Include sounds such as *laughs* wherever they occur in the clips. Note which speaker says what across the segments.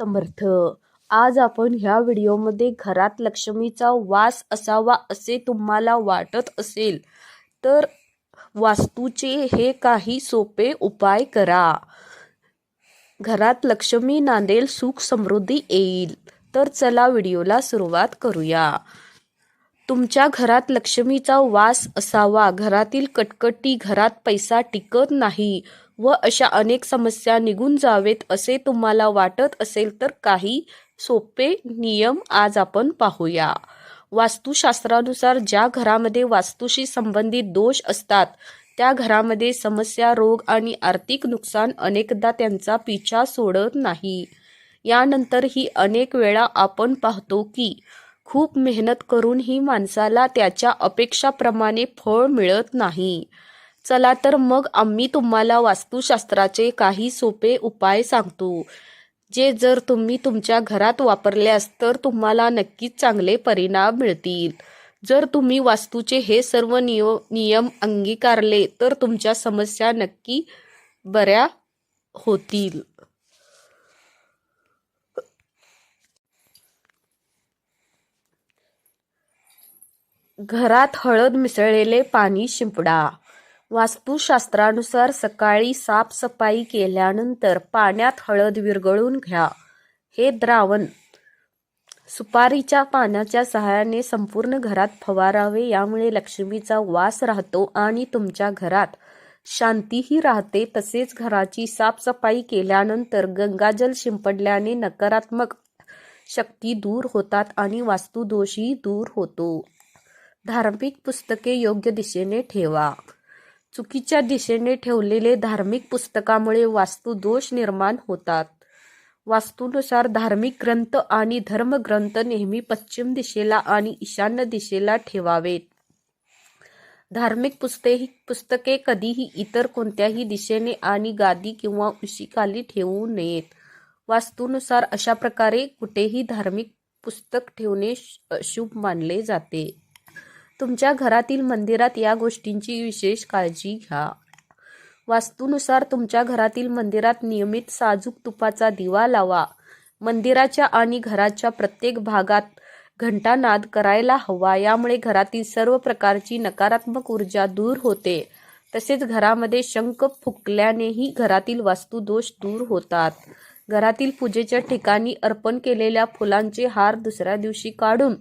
Speaker 1: समर्थ. आज आपण ह्या व्हिडिओमध्ये घरात लक्ष्मीचा वास असावा असे तुम्हाला वाटत असेल तर वास्तूचे हे काही सोपे उपाय करा. घरात लक्ष्मी नांदेल सुख समृद्धी येईल तर चला व्हिडिओला सुरुवात करूया. तुमच्या घरात लक्ष्मीचा वास असावा घरातील कटकटी घरात पैसा टिकत नाही व अशा अनेक समस्या निघून जावेत असे तुम्हाला वाटत असेल तर काही सोपे नियम आज आपण पाहूया. वास्तुशास्त्रानुसार ज्या घरामध्ये वास्तूशी संबंधित दोष असतात त्या घरामध्ये समस्या रोग आणि आर्थिक नुकसान अनेकदा त्यांचा पिछा सोडत नाही. यानंतरही अनेक वेळा आपण पाहतो की खूप मेहनत करूनही माणसाला त्याच्या अपेक्षाप्रमाणे फळ मिळत नाही. चला तर मग आम्ही तुम्हाला वास्तुशास्त्राचे काही सोपे उपाय सांगतो. जे जर तुम्ही तुमच्या घरात वापरल्यास तर तुम्हाला नक्कीच चांगले परिणाम मिळतील. जर तुम्ही वास्तूचे हे सर्व नियो नियम अंगीकारले तर तुमच्या समस्या नक्की बऱ्या होतील. घरात हळद मिसळलेले पाणी शिंपडा. वास्तुशास्त्रानुसार सकाळी साफसफाई केल्यानंतर पाण्यात हळद विरघळून घ्या. हे द्रावण सुपारीच्या पानाच्या सहाय्याने संपूर्ण घरात फवारावे यामुळे लक्ष्मीचा वास राहतो आणि तुमच्या घरात शांतीही राहते. तसेच घराची साफसफाई केल्यानंतर गंगाजल शिंपडल्याने नकारात्मक शक्ती दूर होतात आणि वास्तुदोषही दूर होतो. धार्मिक पुस्तके योग्य दिशेने ठेवा. चुकीच्या दिशेने ठेवलेले धार्मिक पुस्तकामुळे वास्तुदोष निर्माण होतात. वास्तूनुसार धार्मिक ग्रंथ आणि धर्मग्रंथ नेहमी पश्चिम दिशेला आणि ईशान्य दिशेला ठेवावेत. धार्मिक पुस्ते पुस्तके कधीही इतर कोणत्याही दिशेने आणि गादी किंवा उशीखाली ठेवू नयेत. वास्तूनुसार अशा प्रकारे कुठेही धार्मिक पुस्तक ठेवणे शुभ मानले जाते. तुमच्या घरातील मंदिरात या गोष्टींची विशेष काळजी घ्या. वास्तूनुसार तुमच्या घरातील मंदिरात नियमित साजूक तुपाचा दिवा लावा. मंदिराच्या आणि घराच्या प्रत्येक भागात घंटानाद करायला हवा यामुळे घरातील सर्व प्रकारची नकारात्मक ऊर्जा दूर होते. तसेच घरामध्ये शंख फुकल्यानेही घरातील वास्तुदोष दूर होतात. घरातील पूजेच्या ठिकाणी अर्पण केलेल्या फुलांचे हार दुसऱ्या दिवशी काढून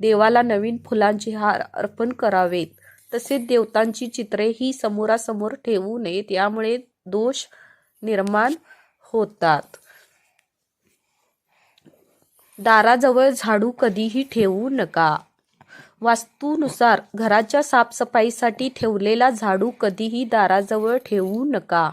Speaker 1: देवाला नवीन फुलांचे हार अर्पण करावेत. तसेच देवतांची चित्रे ही समोरासमोर ठेवू नयेत यामुळे दोष निर्माण होतात. दाराजवळ झाडू कधीही ठेवू नका. वास्तूनुसार घराच्या साफसफाईसाठी ठेवलेला झाडू कधीही दाराजवळ ठेवू नका.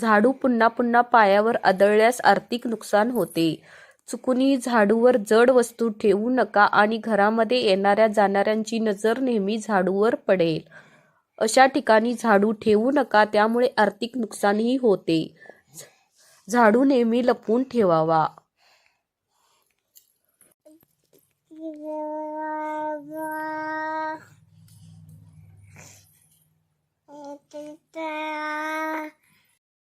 Speaker 1: झाडू पुन्हा पुन्हा पायावर आदळल्यास आर्थिक नुकसान होते. चुकूनही झाडूवर जड वस्तू ठेवू नका आणि घरामध्ये येणाऱ्या जाणाऱ्यांची नजर नेहमी झाडूवर पडेल. अशा ठिकाणी झाडू ठेवू नका त्यामुळे आर्थिक नुकसानही होते. झाडू नेहमी लपवून ठेवावा. *laughs*